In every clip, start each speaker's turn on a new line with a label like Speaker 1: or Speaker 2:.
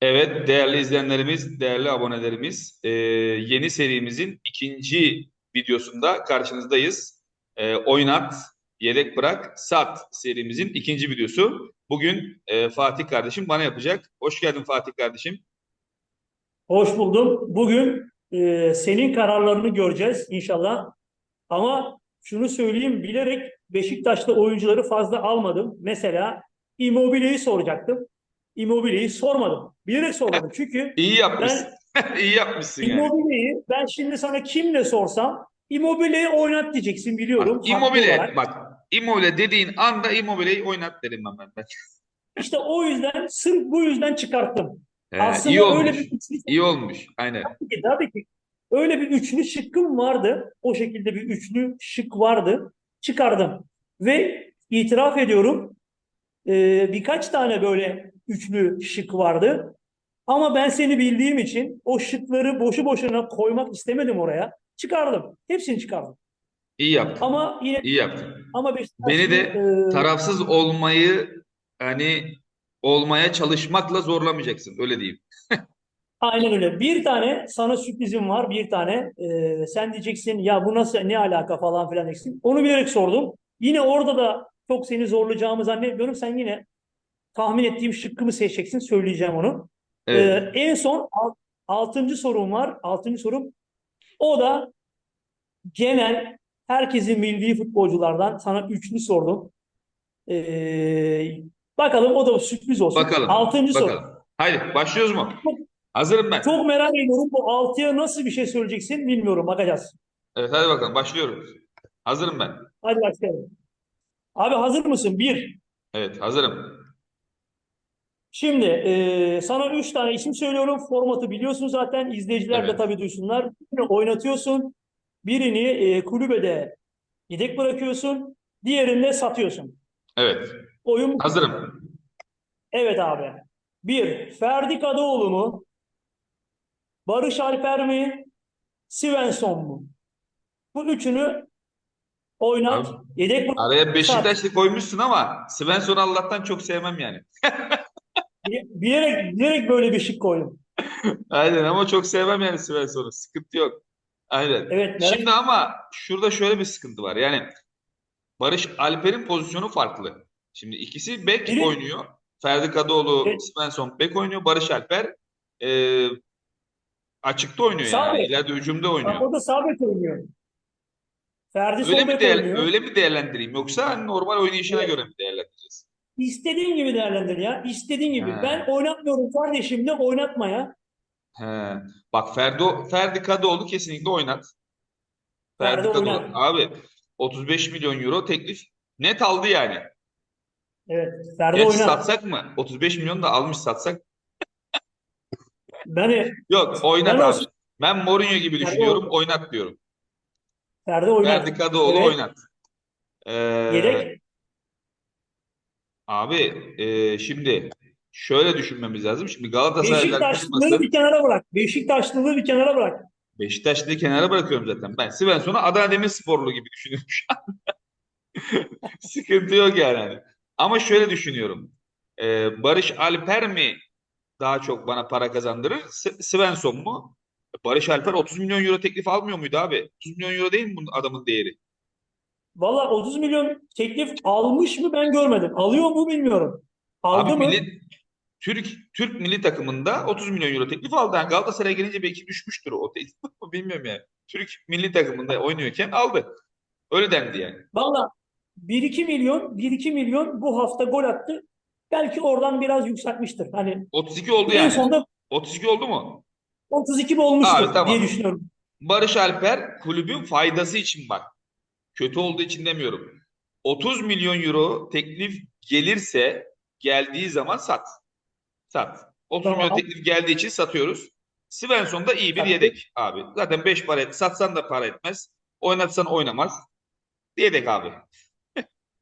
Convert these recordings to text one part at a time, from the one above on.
Speaker 1: Evet, değerli izleyenlerimiz, değerli abonelerimiz, e, yeni serimizin ikinci videosunda karşınızdayız. E, oynat, yedek bırak, sat serimizin ikinci videosu. Bugün e, Fatih kardeşim bana yapacak. Hoş geldin Fatih kardeşim.
Speaker 2: Hoş buldum. Bugün e, senin kararlarını göreceğiz inşallah. Ama şunu söyleyeyim, bilerek Beşiktaş'ta oyuncuları fazla almadım. Mesela Immobile'yi soracaktım. Immobile'yi sormadım. Bilerek sormadım. Çünkü
Speaker 1: İyi yapmışsın.
Speaker 2: ben
Speaker 1: İyi yapmışsın yani.
Speaker 2: Immobile'yi, ben şimdi sana kimle sorsam Immobile'yi oynat diyeceksin biliyorum.
Speaker 1: Bak, Immobile, bak Immobile dediğin anda Immobile'yi oynat derim ben. ben.
Speaker 2: İşte o yüzden, sırf bu yüzden çıkarttım.
Speaker 1: He,
Speaker 2: Aslında
Speaker 1: iyi
Speaker 2: öyle
Speaker 1: olmuş.
Speaker 2: bir üçlü
Speaker 1: İyi olmuş. Aynen.
Speaker 2: Tabii ki, tabii ki. Öyle bir üçlü şıkkım vardı. O şekilde bir üçlü şık vardı. Çıkardım. Ve itiraf ediyorum e, birkaç tane böyle üçlü şık vardı. Ama ben seni bildiğim için o şıkları boşu boşuna koymak istemedim oraya. Çıkardım. Hepsini çıkardım.
Speaker 1: İyi yaptın.
Speaker 2: Ama yine
Speaker 1: İyi yaptın.
Speaker 2: ama
Speaker 1: Beni de
Speaker 2: e,
Speaker 1: tarafsız olmayı hani olmaya çalışmakla zorlamayacaksın. Öyle diyeyim.
Speaker 2: Aynen öyle. Bir tane sana sürprizim var. Bir tane e, sen diyeceksin ya bu nasıl ne alaka falan filan diyeceksin. Onu bilerek sordum. Yine orada da çok seni zorlayacağımı zannetmiyorum. Sen yine tahmin ettiğim şıkkımı seçeceksin. Söyleyeceğim onu.
Speaker 1: Evet.
Speaker 2: en son al- altıncı sorum var. Altıncı sorum. O da genel herkesin bildiği futbolculardan sana üçlü sordum. E, bakalım o da sürpriz olsun.
Speaker 1: Bakalım.
Speaker 2: Altıncı soru.
Speaker 1: Bakalım. Haydi başlıyoruz mu?
Speaker 2: Çok-
Speaker 1: Hazırım ben.
Speaker 2: Çok merak ediyorum bu altıya nasıl bir şey söyleyeceksin bilmiyorum bakacağız.
Speaker 1: Evet hadi bakalım başlıyoruz. Hazırım ben.
Speaker 2: Hadi başlayalım. Abi hazır mısın? Bir.
Speaker 1: Evet hazırım.
Speaker 2: Şimdi e, sana üç tane isim söylüyorum. Formatı biliyorsun zaten. İzleyiciler de
Speaker 1: Evet.
Speaker 2: tabii duysunlar. Birini oynatıyorsun. Birini e, kulübede yedek bırakıyorsun. Diğerini de satıyorsun.
Speaker 1: Evet.
Speaker 2: Oyun
Speaker 1: Hazırım.
Speaker 2: Evet abi. Bir. Ferdi Kadıoğlu mu? Barış Alper mi? Svensson mu? Bu üçünü oynat.
Speaker 1: Abi,
Speaker 2: Yedek bırak.
Speaker 1: Araya Beşiktaşlı koymuşsun ama Svensson'u Allah'tan çok sevmem yani.
Speaker 2: Bilerek, bilerek böyle bir şık koydum.
Speaker 1: Aynen ama çok sevmem yani Svensson'u. Sıkıntı yok. Aynen.
Speaker 2: Evet, merak
Speaker 1: Şimdi ama şurada şöyle bir sıkıntı var. Yani Barış Alper'in pozisyonu farklı. Şimdi ikisi bek
Speaker 2: Biri-
Speaker 1: oynuyor. Ferdi Kadıoğlu,
Speaker 2: Evet.
Speaker 1: Svensson bek oynuyor. Barış Alper e, açıkta oynuyor
Speaker 2: Sağ
Speaker 1: yani.
Speaker 2: bek.
Speaker 1: İleride hücumda
Speaker 2: Bak
Speaker 1: oynuyor.
Speaker 2: o da sağ bek oynuyor. Ferdi
Speaker 1: Öyle mi
Speaker 2: bek
Speaker 1: değer,
Speaker 2: oynuyor.
Speaker 1: öyle mi değerlendireyim yoksa hani normal oynayışına
Speaker 2: Evet.
Speaker 1: göre mi değerlendireceğiz?
Speaker 2: İstediğin gibi değerlendir ya. İstediğin gibi.
Speaker 1: He.
Speaker 2: Ben oynatmıyorum kardeşim de oynatmaya.
Speaker 1: He. Bak Ferdi, Ferdi Kadıoğlu kesinlikle oynat. Ferdi
Speaker 2: Ferdi
Speaker 1: Kadıoğlu.
Speaker 2: oynat.
Speaker 1: Abi 35 milyon euro teklif net aldı yani.
Speaker 2: Evet. Ferdi
Speaker 1: Geç
Speaker 2: oynat.
Speaker 1: satsak mı? 35 milyon da almış satsak.
Speaker 2: Ben
Speaker 1: Yok oynat
Speaker 2: Ben
Speaker 1: abi.
Speaker 2: olsun.
Speaker 1: Ben Mourinho gibi
Speaker 2: Ferdi
Speaker 1: düşünüyorum.
Speaker 2: oynat.
Speaker 1: Oynat diyorum.
Speaker 2: Ferdi oynat.
Speaker 1: Ferdi Kadıoğlu
Speaker 2: Evet.
Speaker 1: oynat. Ee,
Speaker 2: Yedek.
Speaker 1: Abi e, şimdi şöyle düşünmemiz lazım. Şimdi Galatasaraylılar
Speaker 2: Beşiktaşlılığı bir kenara bırak. Beşiktaşlılığı bir kenara bırak.
Speaker 1: Beşiktaşlı'yı kenara bırakıyorum zaten. Ben Svensson'u Adana Demirsporlu gibi düşünüyorum şu an. Sıkıntı yok yani. Ama şöyle düşünüyorum. Ee, Barış Alper mi daha çok bana para kazandırır? S- Svensson mu? Barış Alper 30 milyon euro teklif almıyor muydu abi? 30 milyon euro değil mi bunun adamın değeri?
Speaker 2: Valla 30 milyon teklif almış mı ben görmedim. Alıyor mu bilmiyorum. Aldı
Speaker 1: Abi
Speaker 2: mı?
Speaker 1: milli, Türk Türk milli takımında 30 milyon euro teklif aldı. Yani Galatasaray'a gelince belki düşmüştür o teklif. Bilmiyorum yani. Türk milli takımında oynuyorken aldı. Öyle dendi yani.
Speaker 2: Valla 1-2 milyon 1-2 milyon bu hafta gol attı. Belki oradan biraz yükseltmiştir. Hani
Speaker 1: 32 oldu
Speaker 2: en
Speaker 1: yani.
Speaker 2: sonunda
Speaker 1: 32 oldu mu?
Speaker 2: 32 mi olmuştur
Speaker 1: Abi, tamam.
Speaker 2: diye düşünüyorum.
Speaker 1: Barış Alper kulübün faydası için bak. Kötü olduğu için demiyorum. 30 milyon euro teklif gelirse geldiği zaman sat. Sat. 30
Speaker 2: Tamam.
Speaker 1: milyon teklif geldiği için satıyoruz. Svensson da iyi bir yedek abi. Zaten 5 para et, satsan da para etmez. Oynatsan oynamaz. Yedek abi.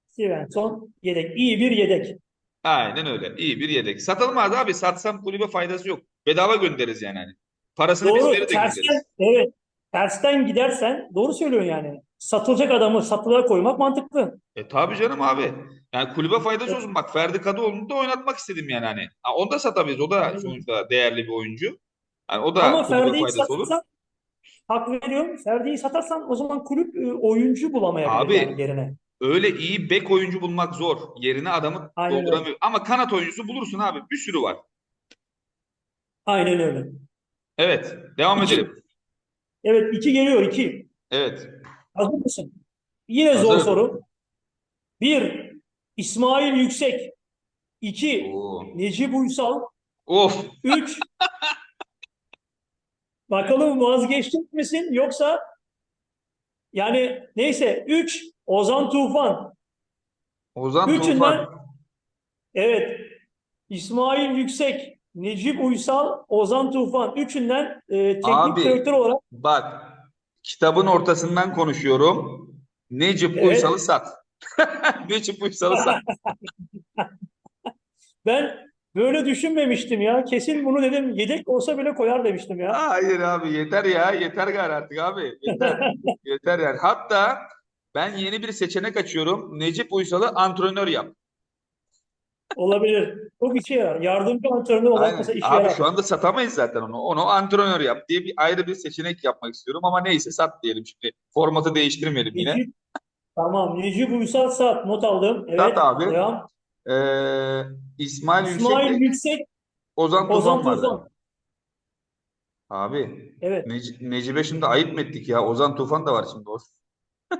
Speaker 2: Svensson yedek. İyi bir yedek.
Speaker 1: Aynen öyle. İyi bir yedek. Satalım abi. Satsam kulübe faydası yok. Bedava göndeririz yani hani. Parasını biz
Speaker 2: Doğru.
Speaker 1: verir de
Speaker 2: Tersten, evet. Tersten gidersen doğru söylüyorsun yani. Satılacak adamı satılığa koymak mantıklı.
Speaker 1: E tabii canım abi. Yani kulübe faydası olsun. Bak Ferdi Kadıoğlu'nu da oynatmak istedim yani hani. Ha, onu da satabiliriz. O da sonuçta değerli bir oyuncu. Yani o da
Speaker 2: Ama Ferdi'yi
Speaker 1: faydası olur.
Speaker 2: satarsan hak veriyorum. Ferdi'yi satarsan o zaman kulüp e, oyuncu bulamayabilir
Speaker 1: Abi,
Speaker 2: yani yerine.
Speaker 1: Öyle iyi bek oyuncu bulmak zor. Yerine adamı
Speaker 2: Aynen öyle.
Speaker 1: dolduramıyor. Ama kanat oyuncusu bulursun abi. Bir sürü var.
Speaker 2: Aynen öyle.
Speaker 1: Evet. Devam
Speaker 2: İki.
Speaker 1: edelim.
Speaker 2: Evet iki geliyor iki.
Speaker 1: Evet.
Speaker 2: Hazır mısın? Yine zor
Speaker 1: Hazırım.
Speaker 2: soru. Bir, İsmail Yüksek. İki,
Speaker 1: Oo.
Speaker 2: Necip Uysal.
Speaker 1: Of.
Speaker 2: Üç, bakalım vazgeçecek misin yoksa yani neyse. Üç, Ozan Tufan.
Speaker 1: Ozan
Speaker 2: Üçünden
Speaker 1: Tufan.
Speaker 2: evet İsmail Yüksek, Necip Uysal, Ozan Tufan. Üçünden e, teknik
Speaker 1: Abi.
Speaker 2: direktör olarak
Speaker 1: Bak. Kitabın ortasından konuşuyorum. Necip
Speaker 2: Evet.
Speaker 1: Uysal'ı sat. Necip Uysal'ı sat.
Speaker 2: ben böyle düşünmemiştim ya. Kesin bunu dedim yedek olsa bile koyar demiştim ya.
Speaker 1: Hayır abi yeter ya. Yeter gari artık abi. Yeter. Yeter yani. Hatta ben yeni bir seçenek açıyorum. Necip Uysal'ı antrenör yap.
Speaker 2: Olabilir. Çok işe yarar. Yardımcı antrenör olarak mesela işe
Speaker 1: Abi
Speaker 2: yarar.
Speaker 1: şu anda satamayız zaten onu. Onu antrenör yap diye bir ayrı bir seçenek yapmak istiyorum ama neyse sat diyelim şimdi. Formatı değiştirmeyelim yine.
Speaker 2: Necip, tamam. Necip Uysal Saat not aldım. Evet.
Speaker 1: Sat abi.
Speaker 2: Devam.
Speaker 1: Ee, İsmail
Speaker 2: İsmail
Speaker 1: Yüksek,
Speaker 2: Yüksek,
Speaker 1: Ozan
Speaker 2: Ozan
Speaker 1: Tufan vardı.
Speaker 2: Tufan.
Speaker 1: Abi
Speaker 2: Evet.
Speaker 1: Nec- Necip'e şimdi ayıp mı ettik ya? Ozan Tufan da var şimdi. o.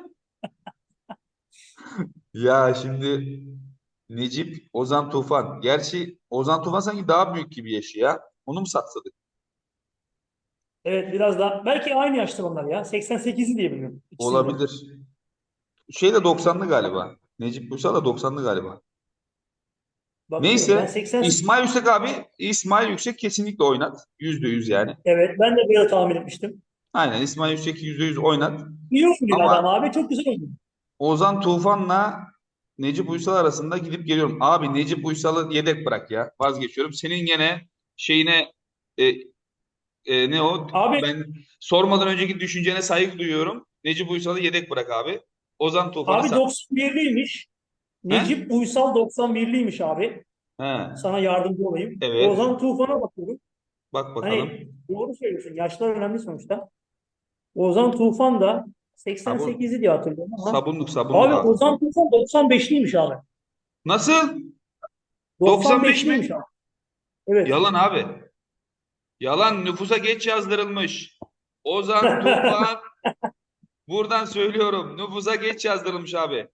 Speaker 1: Ya şimdi Necip, Ozan Tufan. Gerçi Ozan Tufan sanki daha büyük gibi yaşı ya. Onu mu satsadık?
Speaker 2: Evet biraz daha. Belki aynı yaşta onlar ya. 88'i diye biliyorum. İkisi de.
Speaker 1: Olabilir. Şey de 90'lı galiba. Necip Uysal da 90'lı galiba.
Speaker 2: Bakıyorum.
Speaker 1: Neyse,
Speaker 2: Ben 88.
Speaker 1: İsmail Yüksek abi, İsmail Yüksek kesinlikle oynat. Yüzde yüz yani.
Speaker 2: Evet ben de böyle tahmin etmiştim.
Speaker 1: Aynen İsmail Yüksek yüzde yüz oynat.
Speaker 2: İyi oynuyor
Speaker 1: Ama-
Speaker 2: adam abi. Çok güzel oynuyor.
Speaker 1: Ozan Tufan'la Necip Uysal arasında gidip geliyorum. Abi Necip Uysal'ı yedek bırak ya. Vazgeçiyorum. Senin gene şeyine e, e, ne o?
Speaker 2: Abi-
Speaker 1: Ben sormadan önceki düşüncene saygı duyuyorum. Necip Uysal'ı yedek bırak abi. Ozan Tufan'ı
Speaker 2: Abi
Speaker 1: sat.
Speaker 2: 91'liymiş. Necip Uysal 91'liymiş abi.
Speaker 1: He,
Speaker 2: Sana yardımcı olayım.
Speaker 1: Evet.
Speaker 2: Ozan Tufan'a bakıyorum.
Speaker 1: bak bakalım.
Speaker 2: Hani doğru söylüyorsun. Yaşlar önemli sonuçta. Ozan Tufan da 88'i diye hatırlıyorum ama.
Speaker 1: Sabunluk sabunluk
Speaker 2: Abi
Speaker 1: abi.
Speaker 2: Ozan Tufan 95'liymiş abi.
Speaker 1: Nasıl? 95 mi?
Speaker 2: 95'liymiş abi. Evet.
Speaker 1: Yalan abi. Yalan nüfusa geç yazdırılmış. Ozan Tufan buradan söylüyorum. Nüfusa geç yazdırılmış abi.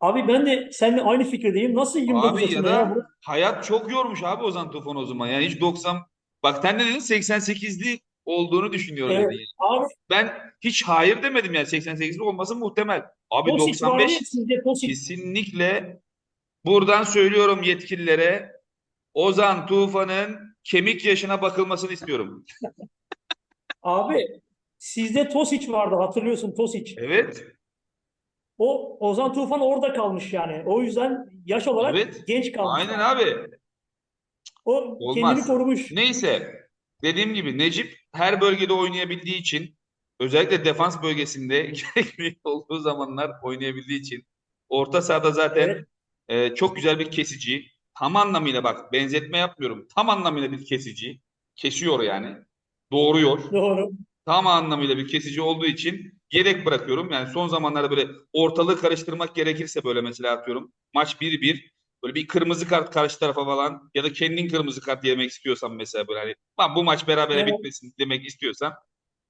Speaker 2: Abi ben de seninle aynı fikirdeyim. Nasıl 29
Speaker 1: Abi ya da
Speaker 2: ya
Speaker 1: hayat çok yormuş abi Ozan Tufan o zaman. Yani hiç 90 bak sen de dedin 88'li olduğunu düşünüyorum
Speaker 2: Evet.
Speaker 1: yani.
Speaker 2: Abi
Speaker 1: Ben hiç hayır demedim yani 88'li olması muhtemel. Abi
Speaker 2: Tosic vardı ya
Speaker 1: 95
Speaker 2: sizde Tosic.
Speaker 1: kesinlikle buradan söylüyorum yetkililere Ozan Tufan'ın kemik yaşına bakılmasını istiyorum.
Speaker 2: Abi sizde Tosic vardı hatırlıyorsun Tosic.
Speaker 1: Evet.
Speaker 2: O Ozan Tufan orada kalmış yani. O yüzden yaş olarak
Speaker 1: Evet.
Speaker 2: genç kalmış.
Speaker 1: Aynen abi.
Speaker 2: O
Speaker 1: Olmaz.
Speaker 2: kendini korumuş.
Speaker 1: Neyse. Dediğim gibi Necip her bölgede oynayabildiği için özellikle defans bölgesinde gerekli olduğu zamanlar oynayabildiği için orta sahada zaten
Speaker 2: Evet.
Speaker 1: e, çok güzel bir kesici. Tam anlamıyla bak benzetme yapmıyorum. Tam anlamıyla bir kesici. Kesiyor yani. Doğruyor.
Speaker 2: Doğru.
Speaker 1: Tam anlamıyla bir kesici olduğu için yedek bırakıyorum. Yani son zamanlarda böyle ortalığı karıştırmak gerekirse böyle mesela atıyorum. Maç 1-1 böyle bir kırmızı kart karşı tarafa falan ya da kendin kırmızı kart yemek istiyorsan mesela böyle hani "Lan bu maç berabere
Speaker 2: Evet.
Speaker 1: bitmesin demek istiyorsan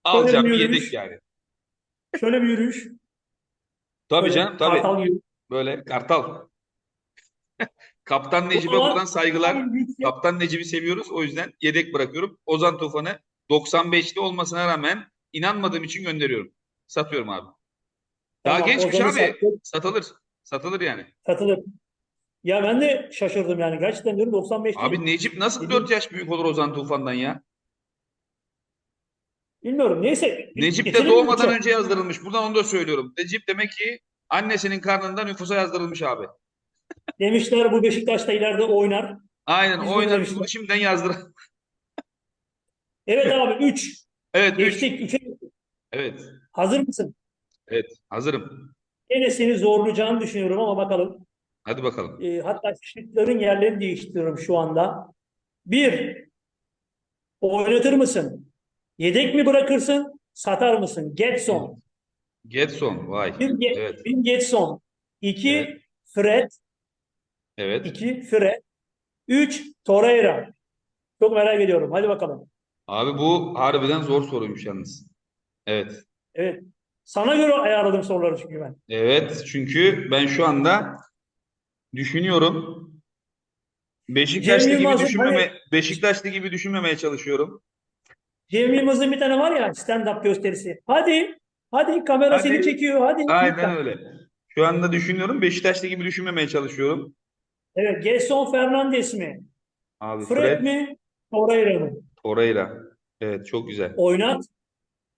Speaker 1: alacağım bir yedek yani.
Speaker 2: Şöyle bir yürüyüş.
Speaker 1: Tabii
Speaker 2: Böyle
Speaker 1: canım tabii.
Speaker 2: kartal yürüyüş.
Speaker 1: Böyle kartal. Kaptan Necip'e buradan saygılar.
Speaker 2: Yüksek-
Speaker 1: Kaptan Necip'i seviyoruz. O yüzden yedek bırakıyorum. Ozan Tufan'ı 95'li olmasına rağmen inanmadığım için gönderiyorum. Satıyorum abi. Daha
Speaker 2: Tamam,
Speaker 1: gençmiş abi.
Speaker 2: sattık.
Speaker 1: Satılır. Satılır yani.
Speaker 2: Satılır. Ya ben de şaşırdım yani. Gerçekten diyorum 95 değil.
Speaker 1: Abi Necip nasıl
Speaker 2: Dedim-
Speaker 1: 4 yaş büyük olur Ozan Tufan'dan ya?
Speaker 2: Bilmiyorum. Neyse.
Speaker 1: Necip de
Speaker 2: geçelim
Speaker 1: doğmadan
Speaker 2: maça.
Speaker 1: önce yazdırılmış. Buradan onu da söylüyorum. Necip demek ki annesinin karnında nüfusa yazdırılmış abi.
Speaker 2: Demişler bu Beşiktaş'ta ileride oynar.
Speaker 1: Aynen
Speaker 2: Biz de
Speaker 1: oynar
Speaker 2: demişler.
Speaker 1: bunu şimdiden yazdır.
Speaker 2: Evet abi 3.
Speaker 1: Evet 3.
Speaker 2: Geçtik. 3'e
Speaker 1: Evet.
Speaker 2: Hazır mısın?
Speaker 1: Evet. Hazırım.
Speaker 2: Yine seni zorlayacağını düşünüyorum ama bakalım.
Speaker 1: Hadi bakalım.
Speaker 2: Ee, hatta şıkların yerlerini değiştiriyorum şu anda. Bir, oynatır mısın? Yedek mi bırakırsın? Satar mısın? Getson.
Speaker 1: Getson. Vay.
Speaker 2: Bir, Ge-
Speaker 1: Evet.
Speaker 2: bir Getson. İki,
Speaker 1: Evet.
Speaker 2: Fred.
Speaker 1: Evet.
Speaker 2: İki, Fred. Üç, Torreira. Çok merak ediyorum. Hadi bakalım.
Speaker 1: Abi bu harbiden zor soruymuş yalnız. Evet.
Speaker 2: Evet. Sana göre ayarladım soruları çünkü ben.
Speaker 1: Evet. Çünkü ben şu anda düşünüyorum. Beşiktaşlı
Speaker 2: Cem
Speaker 1: gibi
Speaker 2: Yılmaz'ın
Speaker 1: düşünmeme,
Speaker 2: hani-
Speaker 1: Beşiktaşlı gibi düşünmemeye çalışıyorum.
Speaker 2: Cem Yılmaz'ın bir tane var ya stand-up gösterisi. Hadi. Hadi kamera
Speaker 1: Hadi.
Speaker 2: seni çekiyor. Hadi.
Speaker 1: Aynen öyle. Şu anda düşünüyorum. Beşiktaşlı gibi düşünmemeye çalışıyorum.
Speaker 2: Evet. Gelson Fernandes mi?
Speaker 1: Abi
Speaker 2: Fred,
Speaker 1: Fred,
Speaker 2: mi? Torreira mı?
Speaker 1: Torreira. Evet çok güzel.
Speaker 2: Oynat.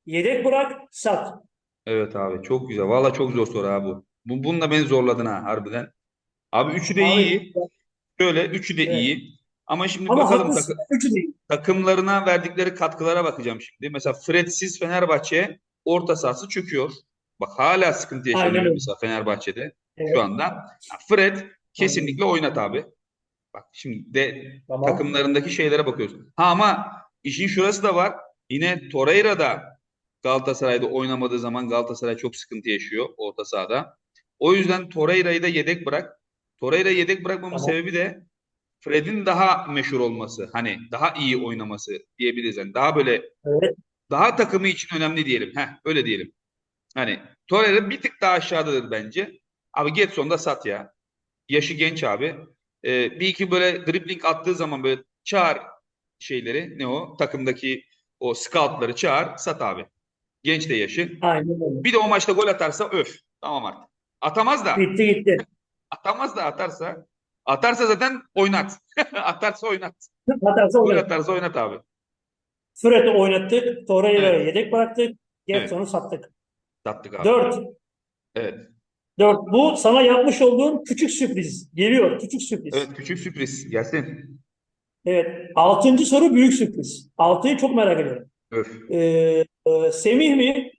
Speaker 2: Yedek bırak. Sat.
Speaker 1: Evet abi çok güzel. Valla çok zor soru abi bu. Bu bununla beni zorladın ha harbiden. Abi üçü de
Speaker 2: Abi,
Speaker 1: iyi. Şöyle üçü de
Speaker 2: Evet.
Speaker 1: iyi. Ama şimdi
Speaker 2: Ama
Speaker 1: bakalım
Speaker 2: haklısın.
Speaker 1: takı-
Speaker 2: Üçü
Speaker 1: takımlarına verdikleri katkılara bakacağım şimdi. Mesela Fred'siz Fenerbahçe orta sahası çöküyor. Bak hala sıkıntı yaşanıyor mesela Fenerbahçe'de
Speaker 2: Evet.
Speaker 1: şu anda. Fred kesinlikle oynat abi. Bak şimdi de
Speaker 2: Tamam.
Speaker 1: takımlarındaki şeylere bakıyoruz. Ha ama işin şurası da var. Yine Torreira da Galatasaray'da oynamadığı zaman Galatasaray çok sıkıntı yaşıyor orta sahada. O yüzden Torreira'yı da yedek bırak. Torreira'yı yedek bırakmamın
Speaker 2: Tamam.
Speaker 1: sebebi de Fred'in daha meşhur olması. Hani daha iyi oynaması diyebiliriz. Yani daha böyle
Speaker 2: Evet.
Speaker 1: daha takımı için önemli diyelim. Heh, öyle diyelim. Hani Torreira bir tık daha aşağıdadır bence. Abi Getson da sat ya. Yaşı genç abi. Ee, bir iki böyle dribbling attığı zaman böyle çağır şeyleri ne o takımdaki o scoutları çağır sat abi. Genç de yaşı.
Speaker 2: Aynen öyle.
Speaker 1: Bir de o maçta gol atarsa öf. Tamam artık. Atamaz da.
Speaker 2: Bitti gitti.
Speaker 1: Atamaz da atarsa. Atarsa zaten oynat. Atarsa oynat.
Speaker 2: Atarsa
Speaker 1: Gol
Speaker 2: oynat.
Speaker 1: atarsa oynat abi.
Speaker 2: Fred'i oynattık. Torreira'yı
Speaker 1: Evet.
Speaker 2: yedek bıraktık. Getson'u sattık.
Speaker 1: Sattık abi.
Speaker 2: Dört.
Speaker 1: Evet.
Speaker 2: Dört. Bu sana yapmış olduğun küçük sürpriz. Geliyor. Küçük sürpriz.
Speaker 1: Evet küçük sürpriz. Gelsin.
Speaker 2: Evet. Altıncı soru büyük sürpriz. Altıyı çok merak ediyorum.
Speaker 1: Öf.
Speaker 2: Ee, e, Semih mi?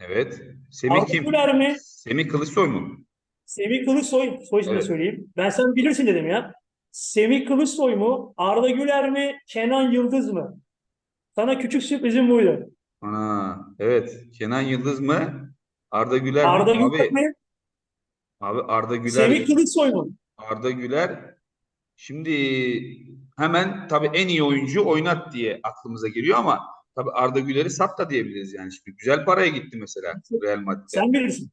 Speaker 1: Evet. Semih
Speaker 2: Arda
Speaker 1: kim?
Speaker 2: Mi?
Speaker 1: Semih Kılıçsoy mu?
Speaker 2: Semih Kılıçsoy. Soy ismini
Speaker 1: Evet.
Speaker 2: söyleyeyim. Ben sen bilirsin dedim ya. Semih Kılıçsoy mu? Arda Güler mi? Kenan Yıldız mı? Sana küçük sürprizim buydu.
Speaker 1: Ana, evet. Kenan Yıldız mı? Arda Güler mi?
Speaker 2: Arda Güler
Speaker 1: Abi,
Speaker 2: mi?
Speaker 1: abi Arda Güler,
Speaker 2: Semih Kılıçsoy mu?
Speaker 1: Arda Güler. Şimdi hemen tabii en iyi oyuncu oynat diye aklımıza geliyor ama tabii Arda Güler'i sat da diyebiliriz yani. Şimdi güzel paraya gitti mesela Real Madrid'de.
Speaker 2: Sen bilirsin.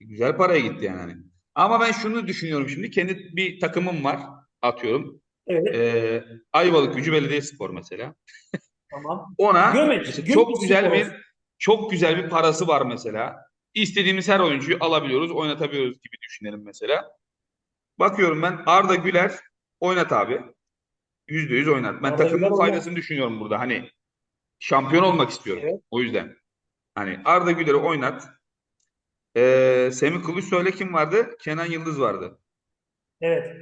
Speaker 1: Güzel paraya gitti yani. hani. Ama ben şunu düşünüyorum şimdi. Kendi bir takımım var. Atıyorum.
Speaker 2: Evet.
Speaker 1: Ee, Ayvalık Gücü Belediyespor mesela.
Speaker 2: Tamam.
Speaker 1: Ona mesela
Speaker 2: Gömeç
Speaker 1: çok güzel
Speaker 2: Spor.
Speaker 1: bir çok güzel bir parası var mesela. İstediğimiz her oyuncuyu alabiliyoruz, oynatabiliyoruz gibi düşünelim mesela. Bakıyorum ben Arda Güler oynat abi. Yüzde yüz oynat. Ben
Speaker 2: Arda
Speaker 1: takımın faydasını düşünüyorum burada. Hani şampiyon olmak istiyorum.
Speaker 2: Evet.
Speaker 1: O yüzden. Hani Arda Güler'i oynat. Ee, Semih Kılıçsoy'la kim vardı? Kenan Yıldız vardı.
Speaker 2: Evet.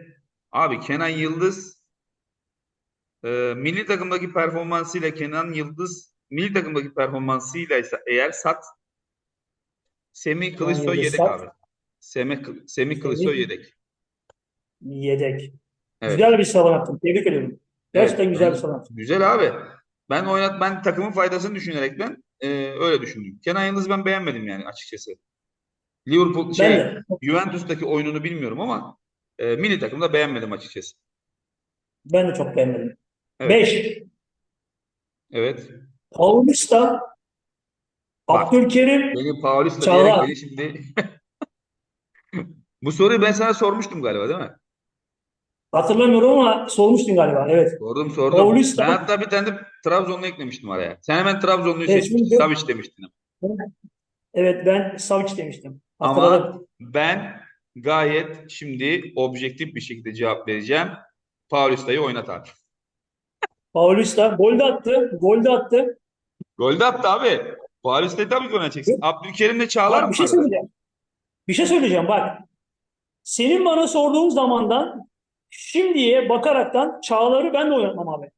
Speaker 1: Abi Kenan Yıldız e, milli takımdaki performansıyla Kenan Yıldız milli takımdaki performansıyla ise eğer sat Semih Kılıçsoy yedek
Speaker 2: sat.
Speaker 1: abi. Semih, Semih Kılıçsoy yedek.
Speaker 2: Yedek.
Speaker 1: Evet.
Speaker 2: Güzel bir savan attın. Tebrik ediyorum. Gerçekten
Speaker 1: Evet,
Speaker 2: güzel bir savan attın.
Speaker 1: Güzel abi. Ben oynat ben takımın faydasını düşünerek ben e, öyle düşündüm. Kenan Yıldız ben beğenmedim yani açıkçası. Liverpool şey
Speaker 2: de.
Speaker 1: Juventus'taki oyununu bilmiyorum ama e, milli takımda beğenmedim açıkçası.
Speaker 2: Ben de çok beğenmedim.
Speaker 1: Evet.
Speaker 2: 5.
Speaker 1: Evet.
Speaker 2: Paulista,
Speaker 1: Bak.
Speaker 2: Abdülkerim,
Speaker 1: Beni Paulista
Speaker 2: Çağlar.
Speaker 1: diyerek şimdi Bu soruyu ben sana sormuştum galiba değil mi?
Speaker 2: hatırlamıyorum ama sormuştun galiba. Evet.
Speaker 1: Sordum sordum.
Speaker 2: Paulista.
Speaker 1: Ben hatta bir tane de Trabzonlu eklemiştim araya. Sen hemen Trabzonlu'yu
Speaker 2: Evet,
Speaker 1: seçmiştin. Savic demiştin.
Speaker 2: Evet ben Savic demiştim.
Speaker 1: Ama ben gayet şimdi objektif bir şekilde cevap vereceğim. Paulista'yı oynat abi.
Speaker 2: Paulista gol de attı. Gol de attı.
Speaker 1: Gol de attı abi. Paulista'yı tabii ki oynatacaksın. Abdülkerim'le Çağlar mı
Speaker 2: bir şey söyleyeceğim. Bir şey söyleyeceğim bak. Senin bana sorduğun zamandan şimdiye bakaraktan Çağlar'ı ben de oynatmam abi.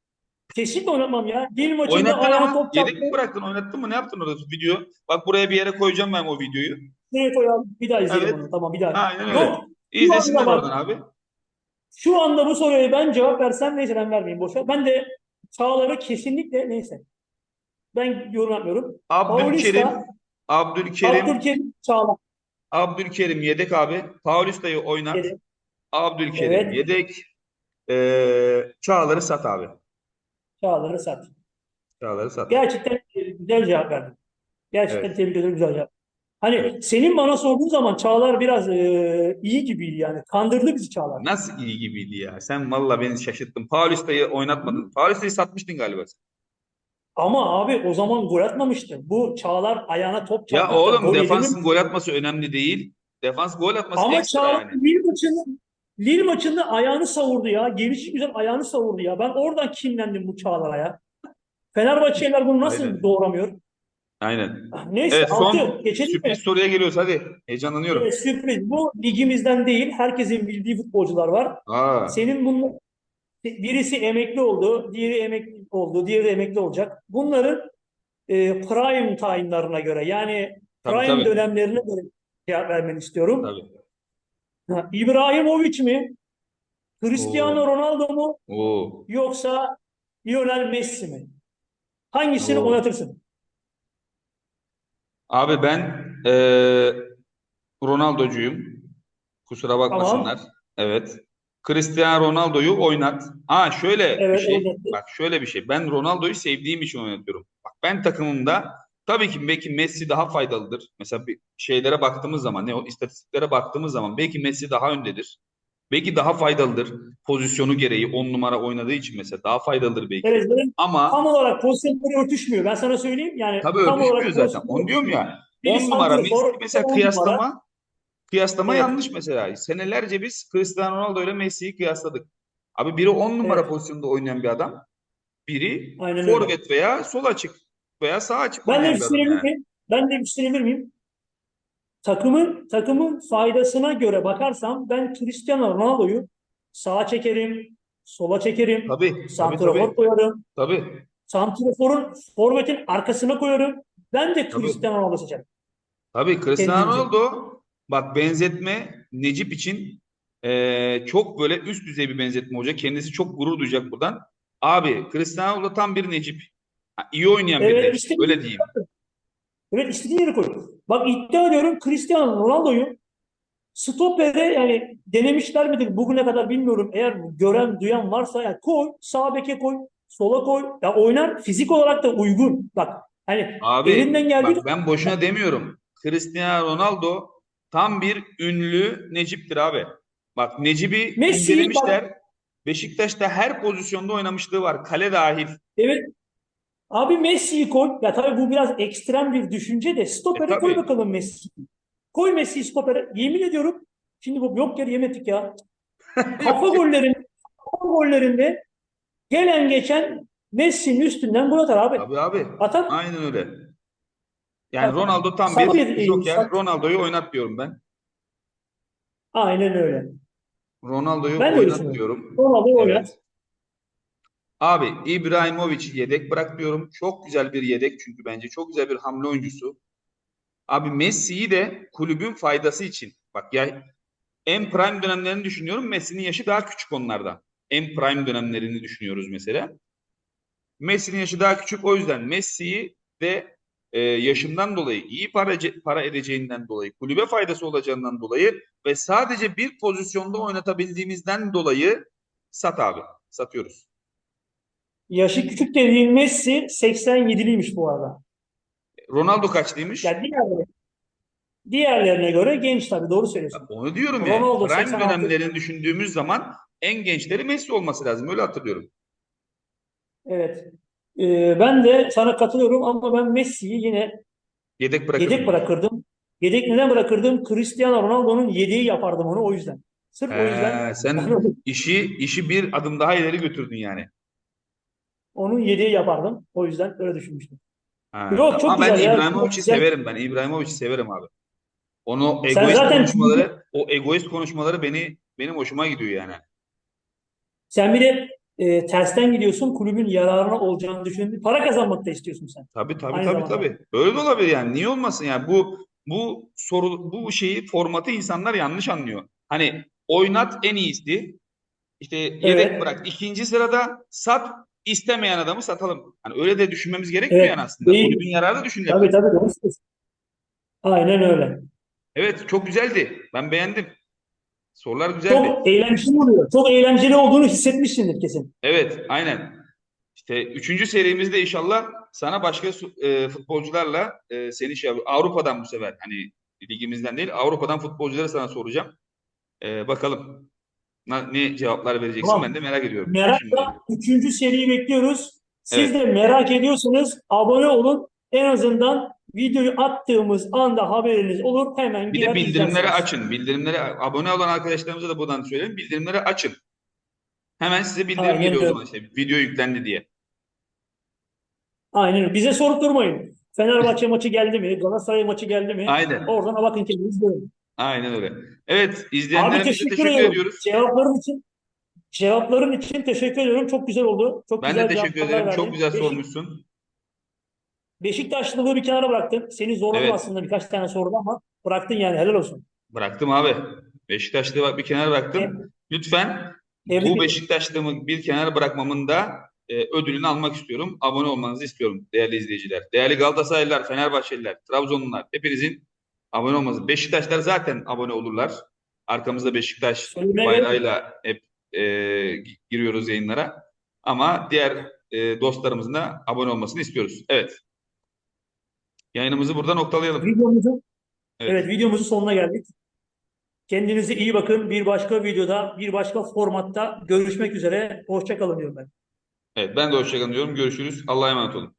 Speaker 2: Kesinlikle oynatmam ya. Dil maçında
Speaker 1: Oynattın
Speaker 2: ayağa
Speaker 1: ama
Speaker 2: top
Speaker 1: yedek mi bıraktın? Oynattın mı? Ne yaptın orada video? Bak buraya bir yere koyacağım ben o videoyu.
Speaker 2: Nereye koyalım? Bir daha izleyelim
Speaker 1: Evet.
Speaker 2: onu. Tamam bir daha.
Speaker 1: Aynen öyle.
Speaker 2: Yok.
Speaker 1: İzlesinler oradan abi.
Speaker 2: Şu anda bu soruya ben cevap versem neyse ben vermeyeyim boşver. Ben de Çağlar'ı kesinlikle neyse. Ben yorum yapmıyorum.
Speaker 1: Abdülkerim,
Speaker 2: Paulista,
Speaker 1: Abdülkerim,
Speaker 2: Abdülkerim Çağlar.
Speaker 1: Abdülkerim yedek abi. Paulista'yı oynat.
Speaker 2: Yedek.
Speaker 1: Abdülkerim
Speaker 2: Evet.
Speaker 1: yedek. Ee, Çağlar'ı sat abi.
Speaker 2: Çağlar'ı sat.
Speaker 1: Çağlar'ı sat.
Speaker 2: Gerçekten güzel cevap verdin. Gerçekten
Speaker 1: Evet.
Speaker 2: tebrik ederim güzel cevap. Hani senin bana sorduğun zaman Çağlar biraz e, iyi gibiydi yani. Kandırdı bizi Çağlar.
Speaker 1: Nasıl iyi gibiydi ya? Sen valla beni şaşırttın. Paulista'yı oynatmadın. Paulista'yı satmıştın galiba. sen.
Speaker 2: Ama abi o zaman gol atmamıştı. Bu Çağlar ayağına top
Speaker 1: Ya
Speaker 2: çarptı.
Speaker 1: oğlum
Speaker 2: Gol
Speaker 1: defansın
Speaker 2: edildi.
Speaker 1: gol atması önemli değil. Defans gol atması
Speaker 2: Ama
Speaker 1: ekstra
Speaker 2: Çağlar
Speaker 1: yani.
Speaker 2: Lille maçında Lille maçında ayağını savurdu ya. Gelişi güzel ayağını savurdu ya. Ben oradan kinlendim bu Çağlar'a ya. Fenerbahçeliler bunu nasıl
Speaker 1: Aynen.
Speaker 2: doğramıyor?
Speaker 1: Aynen.
Speaker 2: Neyse
Speaker 1: Evet son
Speaker 2: altı geçelim mi?
Speaker 1: sürpriz soruya geliyoruz hadi. Heyecanlanıyorum.
Speaker 2: Evet, sürpriz. Bu ligimizden değil. Herkesin bildiği futbolcular var.
Speaker 1: Aa,
Speaker 2: Senin bunun birisi emekli oldu, diğeri emekli oldu, diğeri emekli olacak. Bunların e, prime time'larına göre yani
Speaker 1: Tabii,
Speaker 2: prime
Speaker 1: tabii.
Speaker 2: dönemlerine göre cevap vermeni istiyorum.
Speaker 1: tabii.
Speaker 2: Ha, İbrahimovic mi? Cristiano
Speaker 1: Oo.
Speaker 2: Ronaldo mu?
Speaker 1: Oo.
Speaker 2: Yoksa Lionel Messi mi? Hangisini
Speaker 1: Oo.
Speaker 2: oynatırsın?
Speaker 1: Abi ben eee Ronaldo'cuyum. Kusura bakmasınlar. Evet. Cristiano Ronaldo'yu oynat. Ha şöyle bir
Speaker 2: Evet,
Speaker 1: şey.
Speaker 2: oynattı.
Speaker 1: Bak şöyle bir şey. Ben Ronaldo'yu sevdiğim için oynatıyorum. Bak ben takımımda tabii ki belki Messi daha faydalıdır. Mesela bir şeylere baktığımız zaman, ne o istatistiklere baktığımız zaman belki Messi daha öndedir. Belki daha faydalıdır. Pozisyonu gereği 10 numara oynadığı için mesela daha faydalıdır belki.
Speaker 2: Evet,
Speaker 1: Ama
Speaker 2: tam olarak pozisyonları örtüşmüyor. Ben sana söyleyeyim. Yani
Speaker 1: tabii
Speaker 2: tam olarak
Speaker 1: örtüşmüyor zaten. Onu diyorum ya.
Speaker 2: Biri
Speaker 1: 10 numara Messi mesela
Speaker 2: on numara.
Speaker 1: kıyaslama kıyaslama
Speaker 2: Evet.
Speaker 1: yanlış mesela. Senelerce biz Cristiano Ronaldo ile Messi'yi kıyasladık. Abi biri 10 numara
Speaker 2: Evet.
Speaker 1: pozisyonda oynayan bir adam. Biri forvet veya sol açık veya sağ açık
Speaker 2: Ben de bir şey
Speaker 1: yani.
Speaker 2: Ben de bir şey miyim? Takımın takımın faydasına göre bakarsam ben Cristiano Ronaldo'yu sağa çekerim, sola çekerim,
Speaker 1: Tabii,
Speaker 2: santrafor
Speaker 1: tabii.
Speaker 2: koyarım.
Speaker 1: Tabii.
Speaker 2: Santraforun forvetin arkasına koyarım. Ben de. Cristiano Ronaldo seçerim.
Speaker 1: Tabii Cristiano. Ronaldo bak benzetme Necip için eee, çok böyle üst düzey bir benzetme olacak. Kendisi çok gurur duyacak buradan. Abi Cristiano Ronaldo tam bir Necip. Ha, iyi oynayan bir
Speaker 2: Evet,
Speaker 1: Necip.
Speaker 2: işte-
Speaker 1: Öyle diyeyim.
Speaker 2: Evet istediğin yere koy. Bak iddia ediyorum Cristiano Ronaldo'yu stopere yani denemişler midir bugüne kadar bilmiyorum. Eğer gören duyan varsa yani koy sağ beke koy sola koy. Ya oynar fizik olarak da uygun. Bak hani
Speaker 1: Abi
Speaker 2: elinden geldiği
Speaker 1: bak ben boşuna demiyorum. Cristiano Ronaldo tam bir ünlü Necip'tir abi. Bak Necip'i incelemişler. Beşiktaş'ta her pozisyonda oynamışlığı var. Kale dahil.
Speaker 2: Evet. Abi Messi'yi koy. Ya tabii bu biraz ekstrem bir düşünce de stopere
Speaker 1: E,
Speaker 2: koy bakalım Messi'yi. Koy Messi'yi stopere. Yemin ediyorum şimdi bu yok yere yemedik ya. Kafa gollerin kafa gollerinde gelen geçen Messi'nin üstünden gol atar abi.
Speaker 1: Tabii abi.
Speaker 2: Atar.
Speaker 1: Aynen öyle. Yani
Speaker 2: Tabii.
Speaker 1: Ronaldo tam bir
Speaker 2: sana-
Speaker 1: Ronaldo'yu oynat diyorum ben.
Speaker 2: Aynen öyle.
Speaker 1: Ronaldo'yu oynat diyorum.
Speaker 2: Ronaldo
Speaker 1: Evet.
Speaker 2: oynat.
Speaker 1: Abi İbrahimovic'i yedek bırak diyorum. Çok güzel bir yedek çünkü bence çok güzel bir hamle oyuncusu. Abi Messi'yi de kulübün faydası için. Bak ya en prime dönemlerini düşünüyorum. Messi'nin yaşı daha küçük onlardan. En prime dönemlerini düşünüyoruz mesela. Messi'nin yaşı daha küçük o yüzden Messi'yi de e, yaşından dolayı iyi para, para edeceğinden dolayı kulübe faydası olacağından dolayı ve sadece bir pozisyonda oynatabildiğimizden dolayı sat abi. Satıyoruz.
Speaker 2: Yaşı küçük dediğin Messi 87'liymiş bu arada.
Speaker 1: Ronaldo kaçlıymış?
Speaker 2: Yani diğerlerine, diğerlerine göre genç tabii doğru söylüyorsun.
Speaker 1: Onu diyorum ya.
Speaker 2: Ronaldo
Speaker 1: Prime
Speaker 2: 86.
Speaker 1: dönemlerini düşündüğümüz zaman en gençleri Messi olması lazım. Öyle hatırlıyorum.
Speaker 2: Evet. Ee, ben de sana katılıyorum ama ben Messi'yi yine
Speaker 1: Yedek bırakırım.
Speaker 2: yedek bırakırdım. Yedek neden bırakırdım? Cristiano Ronaldo'nun yedeği yapardım onu o yüzden. Sırf o
Speaker 1: He,
Speaker 2: yüzden
Speaker 1: sen işi işi bir adım daha ileri götürdün yani.
Speaker 2: Onun yedeği yapardım. O yüzden öyle düşünmüştüm.
Speaker 1: Ha,
Speaker 2: Yok, çok
Speaker 1: Ama ben
Speaker 2: güzel ya.
Speaker 1: İbrahimovic'i
Speaker 2: güzel.
Speaker 1: severim ben. İbrahimovic'i severim abi. Onu
Speaker 2: Sen
Speaker 1: egoist
Speaker 2: zaten-
Speaker 1: konuşmaları, o egoist konuşmaları beni benim hoşuma gidiyor yani.
Speaker 2: Sen bir de e, tersten gidiyorsun. Kulübün yararına olacağını düşündün. Para kazanmak da istiyorsun sen.
Speaker 1: Tabii tabii
Speaker 2: Aynı
Speaker 1: tabii
Speaker 2: zamanda.
Speaker 1: tabii. Böyle de olabilir yani. Niye olmasın yani? Bu bu soru bu şeyi formatı insanlar yanlış anlıyor. Hani oynat en iyisi. İşte yedek
Speaker 2: Evet.
Speaker 1: bırak. ikinci sırada sat istemeyen adamı satalım. Hani öyle de düşünmemiz gerekmiyor
Speaker 2: Evet.
Speaker 1: yani aslında.
Speaker 2: Değil.
Speaker 1: Kulübün yararı da düşünülebilir.
Speaker 2: Tabii tabii doğru. Aynen öyle.
Speaker 1: Evet çok güzeldi. Ben beğendim. Sorular güzeldi.
Speaker 2: Çok eğlenceli oluyor. Çok eğlenceli olduğunu hissetmişsindir kesin.
Speaker 1: Evet, aynen. İşte üçüncü serimizde inşallah sana başka e, futbolcularla e, seni şey Avrupa'dan bu sefer hani ligimizden değil Avrupa'dan futbolcuları sana soracağım. E, bakalım ne cevaplar vereceksin
Speaker 2: Tamam.
Speaker 1: ben de merak ediyorum.
Speaker 2: Merakla üçüncü seriyi bekliyoruz. Siz
Speaker 1: Evet.
Speaker 2: de merak ediyorsanız abone olun. En azından videoyu attığımız anda haberiniz olur. Hemen
Speaker 1: Bir de bildirimleri açın. Bildirimleri abone olan arkadaşlarımıza da buradan söyleyelim. Bildirimleri açın. Hemen size bildirim
Speaker 2: Aynen
Speaker 1: geliyor o zaman işte video yüklendi diye.
Speaker 2: Aynen. Bize sorup durmayın. Fenerbahçe maçı geldi mi? Galatasaray maçı geldi mi?
Speaker 1: Aynen.
Speaker 2: Oradan bakın kendiniz görün.
Speaker 1: Aynen öyle. Evet, izleyenlerimize
Speaker 2: teşekkür
Speaker 1: teşekkür
Speaker 2: ediyorum.
Speaker 1: ediyoruz.
Speaker 2: Cevapların için cevapların için teşekkür ediyorum. Çok güzel oldu. Çok
Speaker 1: Ben
Speaker 2: güzel
Speaker 1: de teşekkür
Speaker 2: cevaplar
Speaker 1: ederim. Çok
Speaker 2: verdin.
Speaker 1: güzel
Speaker 2: Beşik-
Speaker 1: sormuşsun.
Speaker 2: Beşiktaşlılığı bir kenara bıraktın. Seni zorladım
Speaker 1: Evet.
Speaker 2: aslında birkaç tane soruda ama bıraktın yani helal olsun.
Speaker 1: Bıraktım abi. Beşiktaşlığı bak bir kenara bıraktım. Lütfen
Speaker 2: Tebrik
Speaker 1: bu
Speaker 2: ederim.
Speaker 1: Beşiktaşlığımı bir kenara bırakmamın da e, ödülünü almak istiyorum. Abone olmanızı istiyorum değerli izleyiciler. Değerli Galatasaraylılar, Fenerbahçeliler, Trabzonlular hepinizin abone olmanızı. Beşiktaşlar zaten abone olurlar. Arkamızda Beşiktaş
Speaker 2: Söylemeye
Speaker 1: bayrağıyla hep e, giriyoruz yayınlara. Ama diğer e, dostlarımızın da abone olmasını istiyoruz. Evet. Yayınımızı burada noktalayalım.
Speaker 2: Videomuzun
Speaker 1: Evet.
Speaker 2: evet videomuzun sonuna geldik. Kendinize iyi bakın. Bir başka videoda, bir başka formatta görüşmek üzere. Hoşça kalın diyorum ben.
Speaker 1: Evet, ben de hoşçakalın diyorum. Görüşürüz. Allah'a emanet olun.